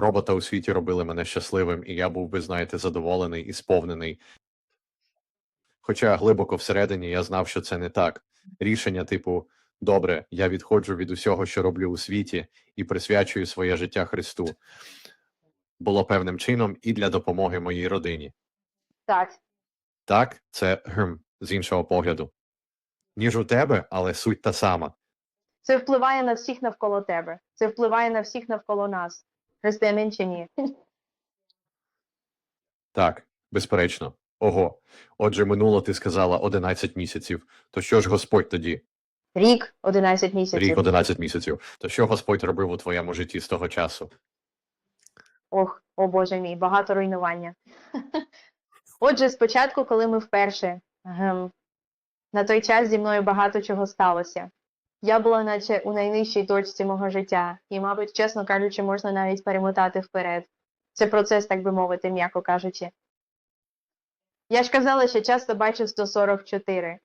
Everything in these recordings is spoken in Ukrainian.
робота у світі робили мене щасливим, і я був би, знаєте, задоволений і сповнений. Хоча глибоко всередині я знав, що це не так. Рішення, типу, добре, я відходжу від усього, що роблю у світі, і присвячую своє життя Христу, було певним чином і для допомоги моїй родині. Так, Так, це гм, з іншого погляду. Ніж у тебе, але суть та сама. це впливає на всіх навколо тебе. Це впливає на всіх навколо нас. Християнин чи ні? Так, безперечно. Ого. Отже, минуло ти сказала 11 місяців. То що ж Господь тоді? Рік 11 місяців. Рік 11 місяців. То що Господь робив у твоєму житті з того часу? Ох, о Боже мій, багато руйнування. Отже, спочатку, коли ми вперше, на той час зі мною багато чого сталося. Я була наче у найнижчій точці мого життя, і, мабуть, чесно кажучи, можна навіть перемотати вперед. Це процес, так би мовити, м'яко кажучи. Я ж казала, що часто бачу 144.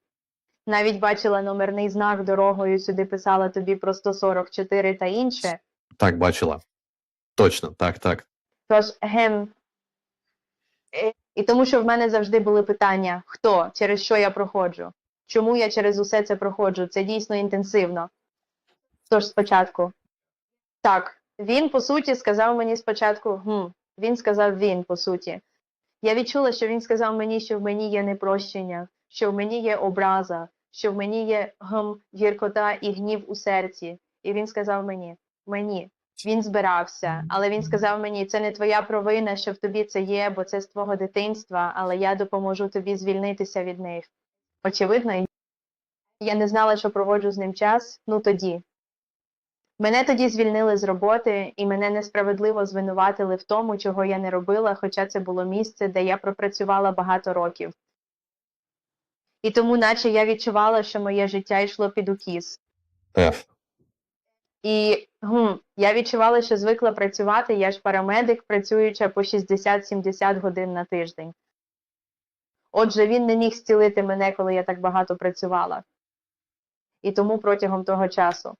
Навіть бачила номерний знак дорогою, сюди писала тобі про 144 та інше. Так, бачила. Точно, так, так. Тож, гем. І тому, що в мене завжди були питання: хто, через що я проходжу? Чому я через усе це проходжу? Це дійсно інтенсивно. Тож спочатку. Так, він по суті сказав мені спочатку, гм, він сказав він, по суті. Я відчула, що він сказав мені, що в мені є непрощення, що в мені є образа, що в мені є гм, гіркота і гнів у серці. І він сказав мені, мені, він збирався, але він сказав мені, це не твоя провина, що в тобі це є, бо це з твого дитинства, але я допоможу тобі звільнитися від них. Очевидно, я не знала, що проводжу з ним час, ну тоді. Мене тоді звільнили з роботи, і мене несправедливо звинуватили в тому, чого я не робила, хоча це було місце, де я пропрацювала багато років. І тому, наче я відчувала, що моє життя йшло під укіс. Ф. І гм, я відчувала, що звикла працювати. Я ж парамедик, працюючи по 60-70 годин на тиждень. Отже, він не міг зцілити мене, коли я так багато працювала. І тому протягом того часу.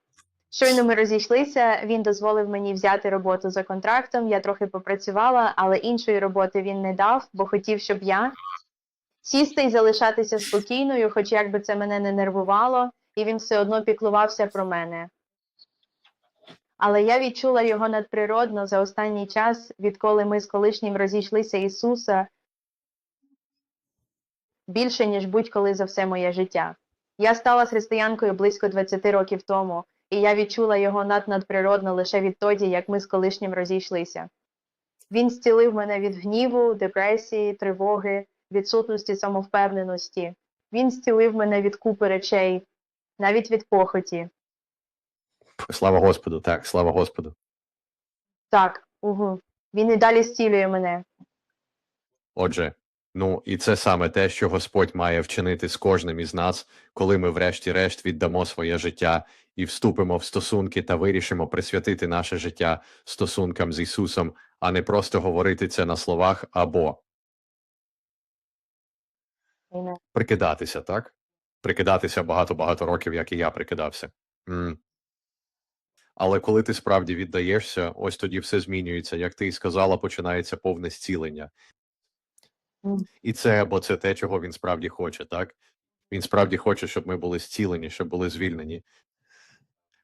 Щойно ми розійшлися, він дозволив мені взяти роботу за контрактом. Я трохи попрацювала, але іншої роботи він не дав, бо хотів, щоб я сісти і залишатися спокійною, хоч як би це мене не нервувало, і він все одно піклувався про мене. Але я відчула його надприродно за останній час, відколи ми з колишнім розійшлися Ісуса більше, ніж будь-коли за все моє життя. Я стала християнкою близько 20 років тому, і я відчула його наднадприродно лише відтоді, як ми з колишнім розійшлися. Він зцілив мене від гніву, депресії, тривоги, відсутності самовпевненості. Він зцілив мене від купи речей, навіть від похоті. Слава Господу, так, слава Господу. Так, угу. Він і далі зцілює мене. Отже, ну і це саме те, що Господь має вчинити з кожним із нас, коли ми врешті-решт віддамо своє життя і вступимо в стосунки та вирішимо присвятити наше життя стосункам з Ісусом, а не просто говорити це на словах або прикидатися, так? Прикидатися багато-багато років, як і я прикидався. М. Але коли ти справді віддаєшся, ось тоді все змінюється. Як ти і сказала, починається повне зцілення. І це або це те, чого він справді хоче, так? Він справді хоче, щоб ми були зцілені, щоб були звільнені.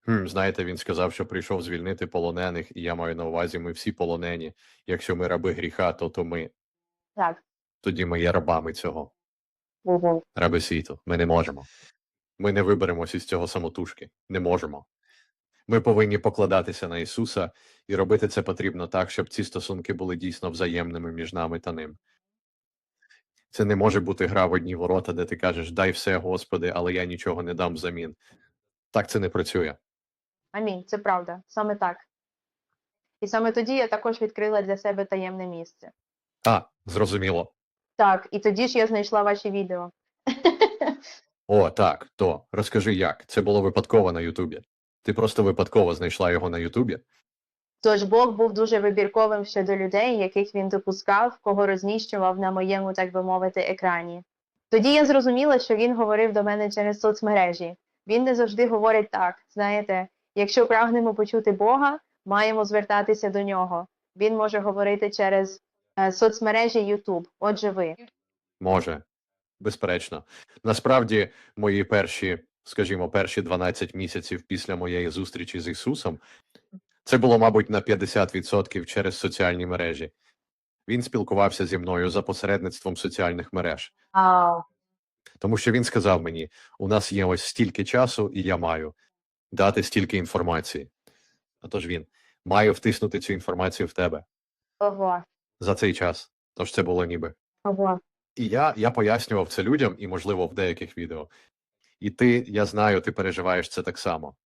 Хм, знаєте, він сказав, що прийшов звільнити полонених, і я маю на увазі, ми всі полонені. Якщо ми раби гріха, то то ми. Так, Тоді ми є рабами цього. угу. Раби світу. Ми не можемо. Ми не виберемося із цього самотужки. Не можемо. Ми повинні покладатися на Ісуса, і робити це потрібно так, щоб ці стосунки були дійсно взаємними між нами та ним. Це не може бути гра в одні ворота, де ти кажеш дай все, Господи, але я нічого не дам взамін. Так це не працює. Амінь, це правда, саме так. І саме тоді я також відкрила для себе таємне місце. А, зрозуміло. Так, і тоді ж я знайшла ваші відео. О, так, то розкажи як. Це було випадково на Ютубі. Ти просто випадково знайшла його на Ютубі? Тож Бог був дуже вибірковим щодо людей, яких він допускав, кого розміщував на моєму, так би мовити, екрані. Тоді я зрозуміла, що він говорив до мене через соцмережі. Він не завжди говорить так. Знаєте, якщо прагнемо почути Бога, маємо звертатися до нього. Він може говорити через е, соцмережі YouTube. Отже, ви. Може, безперечно. Насправді, мої перші, скажімо, перші 12 місяців після моєї зустрічі з Ісусом, це було, мабуть, на 50% через соціальні мережі. Він спілкувався зі мною за посередництвом соціальних мереж, тому що він сказав мені: у нас є ось стільки часу, і я маю дати стільки інформації. Отож він маю втиснути цю інформацію в тебе Ого, за цей час. Тож це було ніби. ого. І я, я пояснював це людям, і, можливо, в деяких відео. І ти, я знаю, ти переживаєш це так само.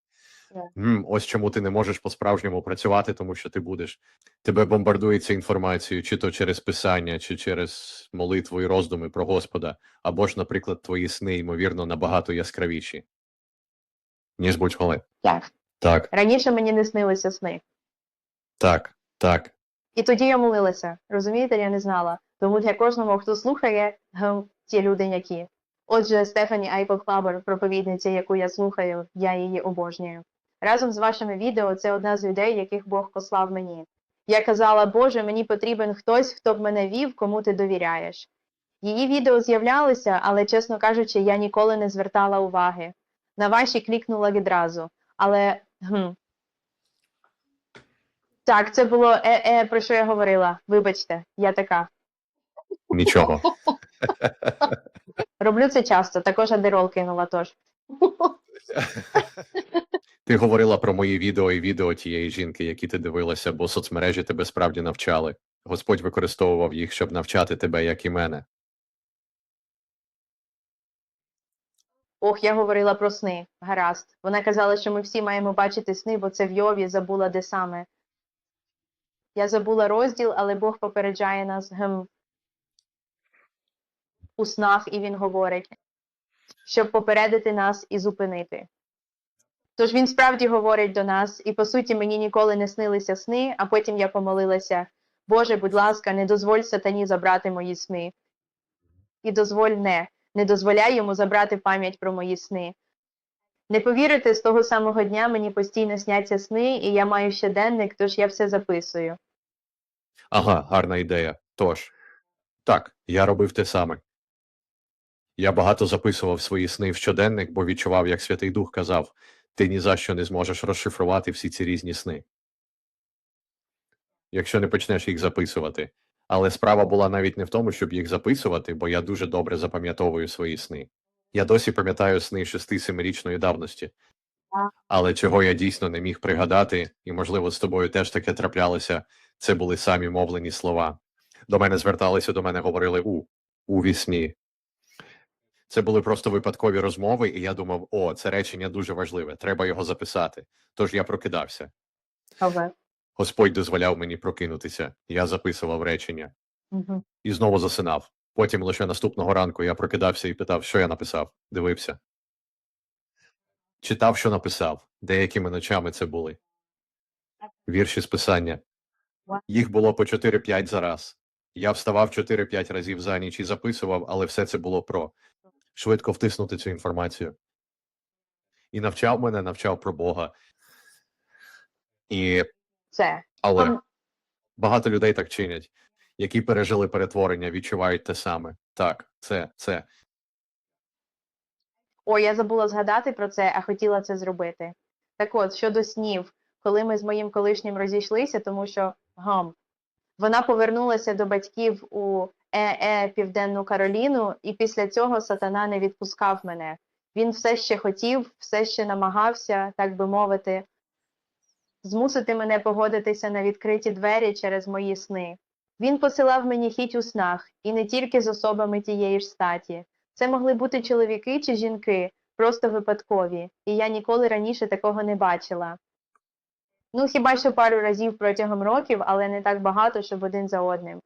М, ось чому ти не можеш по-справжньому працювати, тому що ти будеш. Тебе бомбардується інформацією, чи то через писання, чи через молитву і роздуми про Господа, або ж, наприклад, твої сни, ймовірно, набагато яскравіші, ніж будь-коли. Так. Так, Раніше мені не снилися сни. так, так. І тоді я молилася. Розумієте, я не знала. Тому для кожного, хто слухає, гм, ті люди, які. Отже, Стефані Айпоклабер, проповідниця, яку я слухаю, я її обожнюю. Разом з вашими відео це одна з людей, яких Бог послав мені. Я казала, Боже, мені потрібен хтось, хто б мене вів, кому ти довіряєш. Її відео з'являлися, але, чесно кажучи, я ніколи не звертала уваги. На ваші клікнула відразу. Але гм, так, це було е, е, про що я говорила. Вибачте, я така. Нічого. Роблю це часто, також адерол кинула тож. Ти говорила про мої відео і відео тієї жінки, які ти дивилася, бо соцмережі тебе справді навчали. Господь використовував їх, щоб навчати тебе, як і мене. Ох, я говорила про сни. Гаразд. Вона казала, що ми всі маємо бачити сни, бо це в Йові забула де саме. Я забула розділ, але Бог попереджає нас гм, у снах, і він говорить, щоб попередити нас і зупинити. Тож він справді говорить до нас, і по суті мені ніколи не снилися сни, а потім я помолилася: Боже, будь ласка, не дозволь сатані забрати мої сни. І дозволь не, не дозволяй йому забрати пам'ять про мої сни. Не повірите, з того самого дня мені постійно сняться сни, і я маю щоденник, тож я все записую. Ага, гарна ідея. Тож, так, я робив те саме. Я багато записував свої сни в щоденник, бо відчував, як Святий Дух казав, ти ні за що не зможеш розшифрувати всі ці різні сни. Якщо не почнеш їх записувати. Але справа була навіть не в тому, щоб їх записувати, бо я дуже добре запам'ятовую свої сни. Я досі пам'ятаю сни 6-7-річної давності. Але чого я дійсно не міг пригадати, і, можливо, з тобою теж таке траплялося, це були самі мовлені слова. До мене зверталися, до мене говорили у, у вісні. Це були просто випадкові розмови, і я думав, о, це речення дуже важливе, треба його записати. Тож я прокидався. Ага. Господь дозволяв мені прокинутися. Я записував речення Угу. і знову засинав. Потім лише наступного ранку я прокидався і питав, що я написав. Дивився. Читав, що написав. Деякими ночами це були. Вірші з писання. Їх було по 4-5 за раз. Я вставав 4-5 разів за ніч і записував, але все це було про швидко втиснути цю інформацію. І навчав мене, навчав про Бога. І Це. але Ам. багато людей так чинять, які пережили перетворення, відчувають те саме. Так, це, це. О, я забула згадати про це, а хотіла це зробити. Так от, щодо снів, коли ми з моїм колишнім розійшлися, тому що гам, вона повернулася до батьків у ЕЕ Південну Кароліну, і після цього сатана не відпускав мене. Він все ще хотів, все ще намагався, так би мовити, змусити мене погодитися на відкриті двері через мої сни. Він посилав мені хіть у снах, і не тільки з особами тієї ж статі. Це могли бути чоловіки чи жінки, просто випадкові, і я ніколи раніше такого не бачила. Ну, хіба що пару разів протягом років, але не так багато, щоб один за одним.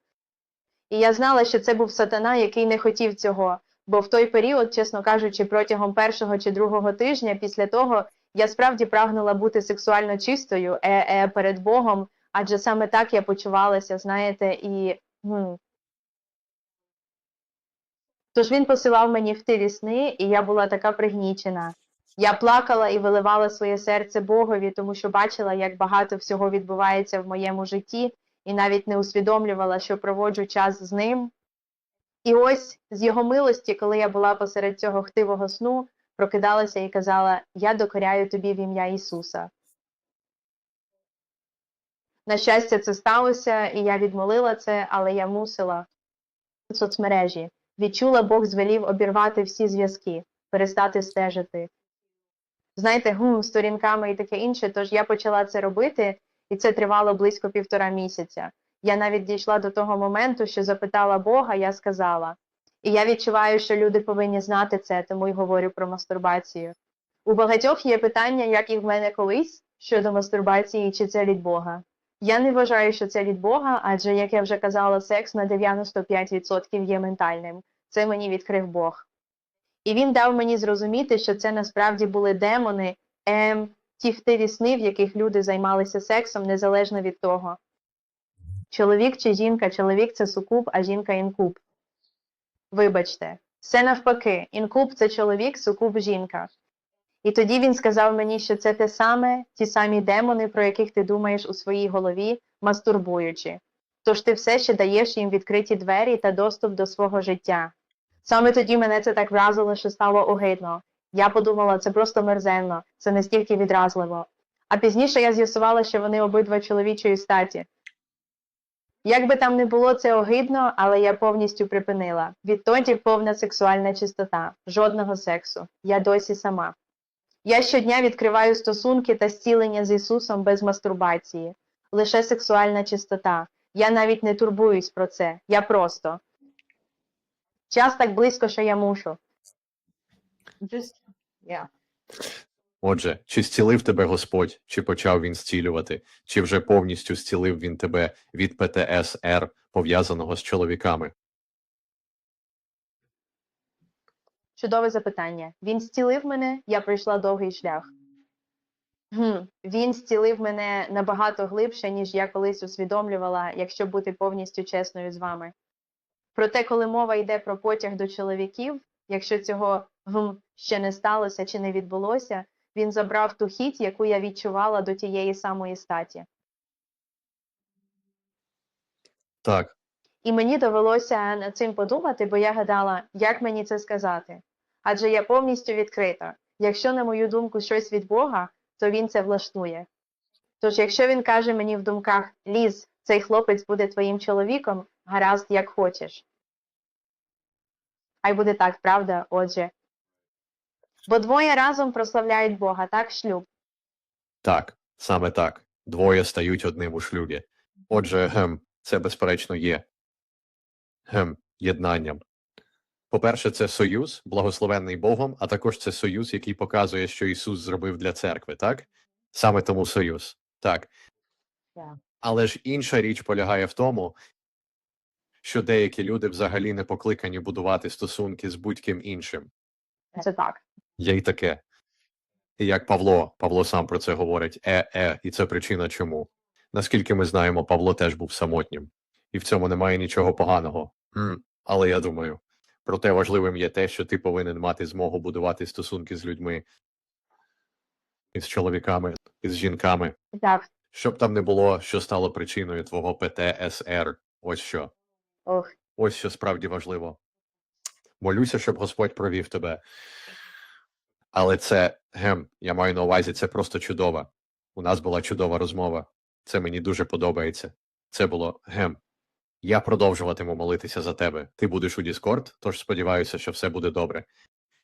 І я знала, що це був сатана, який не хотів цього, бо в той період, чесно кажучи, протягом першого чи другого тижня після того я справді прагнула бути сексуально чистою е-е перед Богом, адже саме так я почувалася, знаєте, і. м, Тож він посилав мені в тилі сни, і я була така пригнічена. Я плакала і виливала своє серце Богові, тому що бачила, як багато всього відбувається в моєму житті, і навіть не усвідомлювала, що проводжу час з ним. І ось з його милості, коли я була посеред цього хтивого сну, прокидалася і казала: Я докоряю тобі в ім'я Ісуса. На щастя, це сталося, і я відмолила це, але я мусила в соцмережі. Відчула, Бог звелів обірвати всі зв'язки, перестати стежити. Знаєте, гум, сторінками і таке інше. Тож я почала це робити, і це тривало близько півтора місяця. Я навіть дійшла до того моменту, що запитала Бога, я сказала. І я відчуваю, що люди повинні знати це, тому й говорю про мастурбацію. У багатьох є питання, як і в мене колись, щодо мастурбації, чи це від Бога. Я не вважаю, що це від Бога, адже, як я вже казала, секс на 95% є ментальним. Це мені відкрив Бог. І він дав мені зрозуміти, що це насправді були демони, ем, ті хтиві сни, в яких люди займалися сексом, незалежно від того. Чоловік чи жінка, чоловік це сукуб, а жінка інкуб. Вибачте, все навпаки, інкуб це чоловік, сукуб жінка. І тоді він сказав мені, що це те саме, ті самі демони, про яких ти думаєш у своїй голові, мастурбуючи. Тож ти все ще даєш їм відкриті двері та доступ до свого життя. Саме тоді мене це так вразило, що стало огидно. Я подумала, це просто мерзенно, це настільки відразливо. А пізніше я з'ясувала, що вони обидва чоловічої статі. Як би там не було це огидно, але я повністю припинила. Відтоді повна сексуальна чистота, жодного сексу. Я досі сама. Я щодня відкриваю стосунки та зцілення з Ісусом без мастурбації, лише сексуальна чистота. Я навіть не турбуюсь про це. Я просто. Час так близько, що я мушу. Just, yeah. Отже, чи зцілив тебе Господь, чи почав він зцілювати, чи вже повністю зцілив він тебе від ПТСР, пов'язаного з чоловіками? Чудове запитання. Він зцілив мене, я пройшла довгий шлях. Гм, Він зцілив мене набагато глибше, ніж я колись усвідомлювала, якщо бути повністю чесною з вами. Проте, коли мова йде про потяг до чоловіків, якщо цього гм, ще не сталося чи не відбулося, він забрав ту хіть, яку я відчувала до тієї самої статі. Так, І мені довелося над цим подумати, бо я гадала, як мені це сказати. Адже я повністю відкрита. Якщо, на мою думку, щось від Бога, то він це влаштує. Тож, якщо він каже мені в думках Ліз, цей хлопець буде твоїм чоловіком, гаразд, як хочеш. Хай буде так, правда, отже. Бо двоє разом прославляють Бога, так, шлюб. так, саме так. Двоє стають одним у шлюбі. Отже, гем, це безперечно є гем, єднанням. По-перше, це союз, благословенний Богом, а також це союз, який показує, що Ісус зробив для церкви, так? Саме тому союз. Так. Так. Але ж інша річ полягає в тому, що деякі люди взагалі не покликані будувати стосунки з будь-ким іншим. Це так. Є й таке. Як Павло, Павло сам про це говорить, е, е, і це причина чому. Наскільки ми знаємо, Павло теж був самотнім, і в цьому немає нічого поганого. М, Але я думаю, проте важливим є те, що ти повинен мати змогу будувати стосунки з людьми, із чоловіками, із жінками, Так. щоб там не було, що стало причиною твого ПТСР. Ось що. Ох. Ось що справді важливо. Молюся, щоб Господь провів тебе. Але це гем, я маю на увазі, це просто чудово. У нас була чудова розмова. Це мені дуже подобається. Це було гем. Я продовжуватиму молитися за тебе. Ти будеш у Discord, тож сподіваюся, що все буде добре.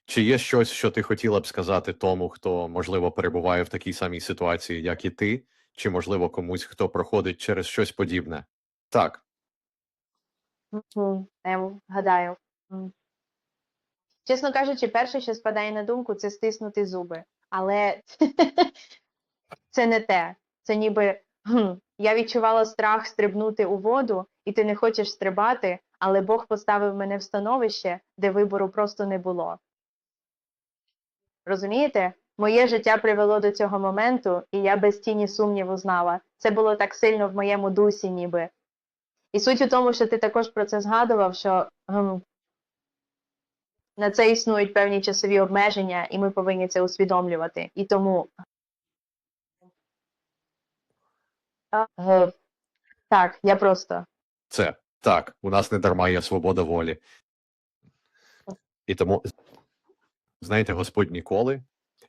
Чи є щось, що ти хотіла б сказати тому, хто, можливо, перебуває в такій самій ситуації, як і ти, чи, можливо, комусь, хто проходить через щось подібне? Так, гадаю. Чесно кажучи, перше, що спадає на думку, це стиснути зуби. Але це не те. Це ніби «Гм, я відчувала страх стрибнути у воду, і ти не хочеш стрибати, але Бог поставив мене в становище, де вибору просто не було. Розумієте? Моє життя привело до цього моменту, і я без тіні сумніву знала. Це було так сильно в моєму дусі, ніби. І суть у тому, що ти також про це згадував, що на це існують певні часові обмеження, і ми повинні це усвідомлювати. І тому. Е, Так, я просто. Це так, у нас не дарма є свобода волі. І тому, знаєте, Господь ніколи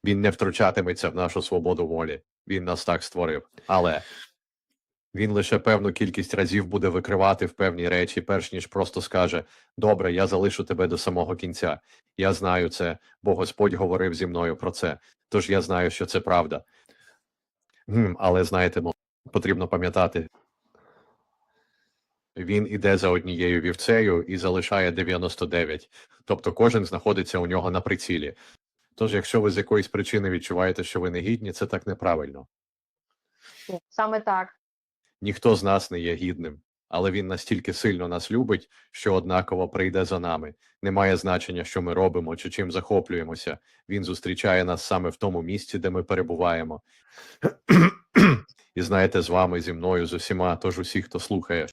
він не втручатиметься в нашу свободу волі. Він нас так створив. Але він лише певну кількість разів буде викривати в певні речі, перш ніж просто скаже: Добре, я залишу тебе до самого кінця. Я знаю це, бо Господь говорив зі мною про це. Тож я знаю, що це правда. Але знаєте, потрібно пам'ятати, він іде за однією вівцею і залишає 99. Тобто кожен знаходиться у нього на прицілі. Тож, якщо ви з якоїсь причини відчуваєте, що ви не гідні, це так неправильно. Саме так. Ніхто з нас не є гідним, але він настільки сильно нас любить, що однаково прийде за нами. Немає значення, що ми робимо чи чим захоплюємося. Він зустрічає нас саме в тому місці, де ми перебуваємо. І знаєте, з вами, зі мною, з усіма, тож усі, хто слухає.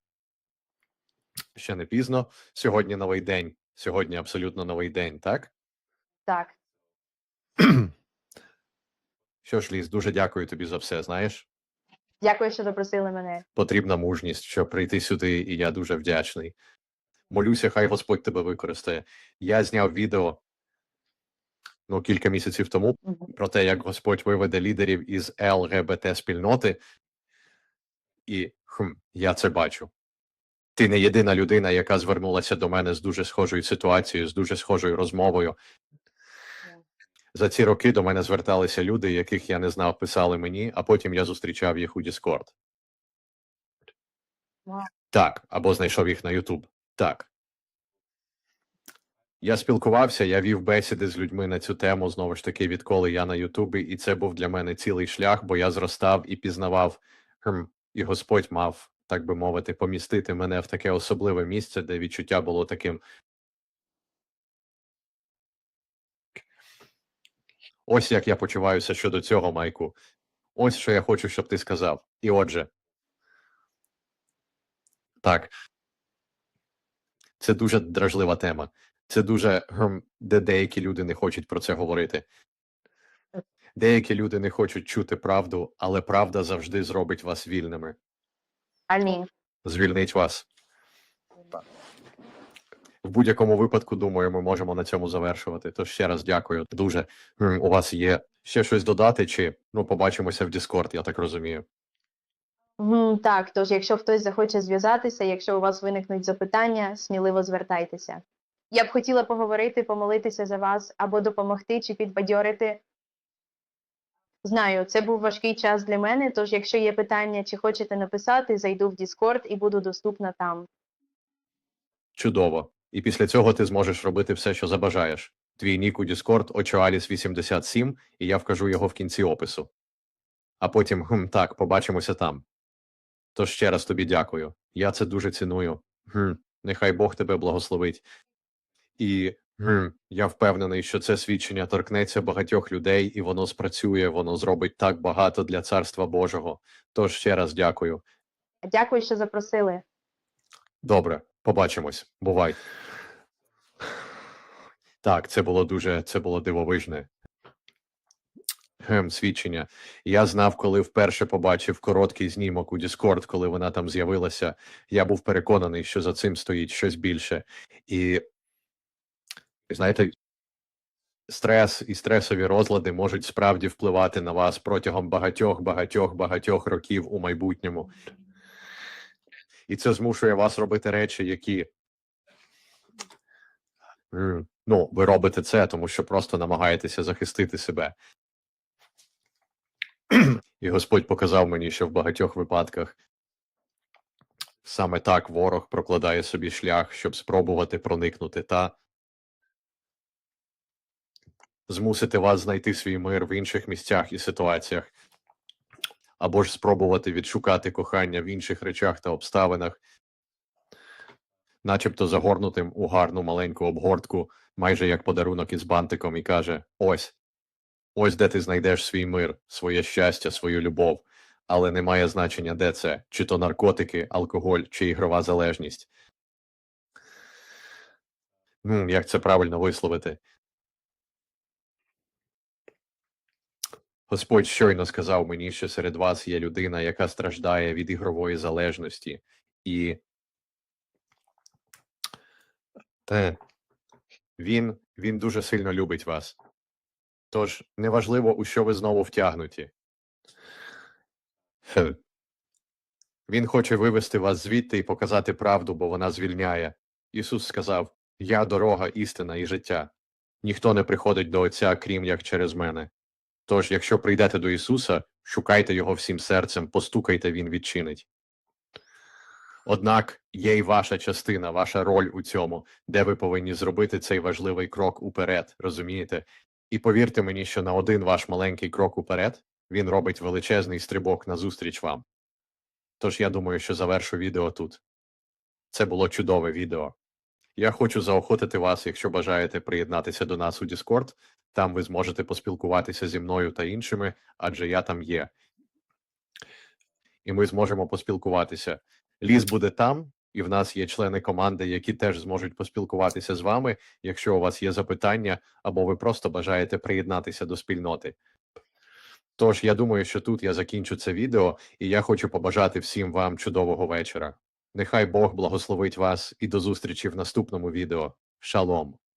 Ще не пізно. Сьогодні новий день. Сьогодні абсолютно новий день, так? Так. Що ж, Ліз, дуже дякую тобі за все. Знаєш, Дякую, що запросили мене. потрібна мужність, щоб прийти сюди, і я дуже вдячний. Молюся, хай Господь тебе використає. Я зняв відео ну, кілька місяців тому Мгм. про те, як Господь виведе лідерів із ЛГБТ спільноти, і хм, я це бачу. Ти не єдина людина, яка звернулася до мене з дуже схожою ситуацією, з дуже схожою розмовою. За ці роки до мене зверталися люди, яких я не знав, писали мені, а потім я зустрічав їх у Discord. Так, або знайшов їх на YouTube. Так. Я спілкувався, я вів бесіди з людьми на цю тему знову ж таки, відколи я на Ютубі, і це був для мене цілий шлях, бо я зростав і пізнавав, хм, і Господь мав, так би мовити, помістити мене в таке особливе місце, де відчуття було таким. Ось як я почуваюся щодо цього, Майку. Ось що я хочу, щоб ти сказав. І отже. Так. Це дуже дражлива тема. Це дуже де деякі люди не хочуть про це говорити. Деякі люди не хочуть чути правду, але правда завжди зробить вас вільними. Амінь. Звільнить вас. В будь-якому випадку, думаю, ми можемо на цьому завершувати. Тож ще раз дякую. Дуже у вас є ще щось додати, чи ну побачимося в Discord, я так розумію. Мгм, Так, тож, якщо хтось захоче зв'язатися, якщо у вас виникнуть запитання, сміливо звертайтеся. Я б хотіла поговорити, помолитися за вас або допомогти чи підбадьорити. Знаю, це був важкий час для мене, тож якщо є питання чи хочете написати, зайду в Discord і буду доступна там. Чудово. І після цього ти зможеш робити все, що забажаєш. Твій нік у Discord Ochoalis87, і я вкажу його в кінці опису. А потім, хм, так, побачимося там. Тож ще раз тобі дякую. Я це дуже ціную. Хм, нехай Бог тебе благословить. І хм, я впевнений, що це свідчення торкнеться багатьох людей, і воно спрацює, воно зробить так багато для Царства Божого. Тож ще раз дякую. Дякую, що запросили. Добре, побачимось. Бувай. Так, це було дуже, це було дивовижне. Гем, свідчення. Я знав, коли вперше побачив короткий знімок у Discord, коли вона там з'явилася. Я був переконаний, що за цим стоїть щось більше. І знаєте, стрес і стресові розлади можуть справді впливати на вас протягом багатьох, багатьох, багатьох років у майбутньому. І це змушує вас робити речі, які. Ну, ви робите це, тому що просто намагаєтеся захистити себе. І Господь показав мені, що в багатьох випадках саме так ворог прокладає собі шлях, щоб спробувати проникнути та змусити вас знайти свій мир в інших місцях і ситуаціях, або ж спробувати відшукати кохання в інших речах та обставинах, начебто загорнутим у гарну маленьку обгортку, майже як подарунок із бантиком, і каже: Ось, ось де ти знайдеш свій мир, своє щастя, свою любов. Але не має значення, де це, чи то наркотики, алкоголь, чи ігрова залежність. Ну, як це правильно висловити? Господь щойно сказав мені, що серед вас є людина, яка страждає від ігрової залежності, і те, він, він дуже сильно любить вас. Тож неважливо, у що ви знову втягнуті. Він хоче вивести вас звідти і показати правду, бо вона звільняє. Ісус сказав: Я дорога, істина і життя. Ніхто не приходить до Отця, крім як через мене. Тож, якщо прийдете до Ісуса, шукайте Його всім серцем, постукайте, Він відчинить. Однак є й ваша частина, ваша роль у цьому, де ви повинні зробити цей важливий крок уперед, розумієте? І повірте мені, що на один ваш маленький крок уперед він робить величезний стрибок назустріч вам. Тож я думаю, що завершу відео тут. Це було чудове відео. Я хочу заохотити вас, якщо бажаєте приєднатися до нас у Discord, там ви зможете поспілкуватися зі мною та іншими, адже я там є. І ми зможемо поспілкуватися. Ліс буде там, і в нас є члени команди, які теж зможуть поспілкуватися з вами, якщо у вас є запитання, або ви просто бажаєте приєднатися до спільноти. Тож я думаю, що тут я закінчу це відео, і я хочу побажати всім вам чудового вечора. Нехай Бог благословить вас і до зустрічі в наступному відео. Шалом!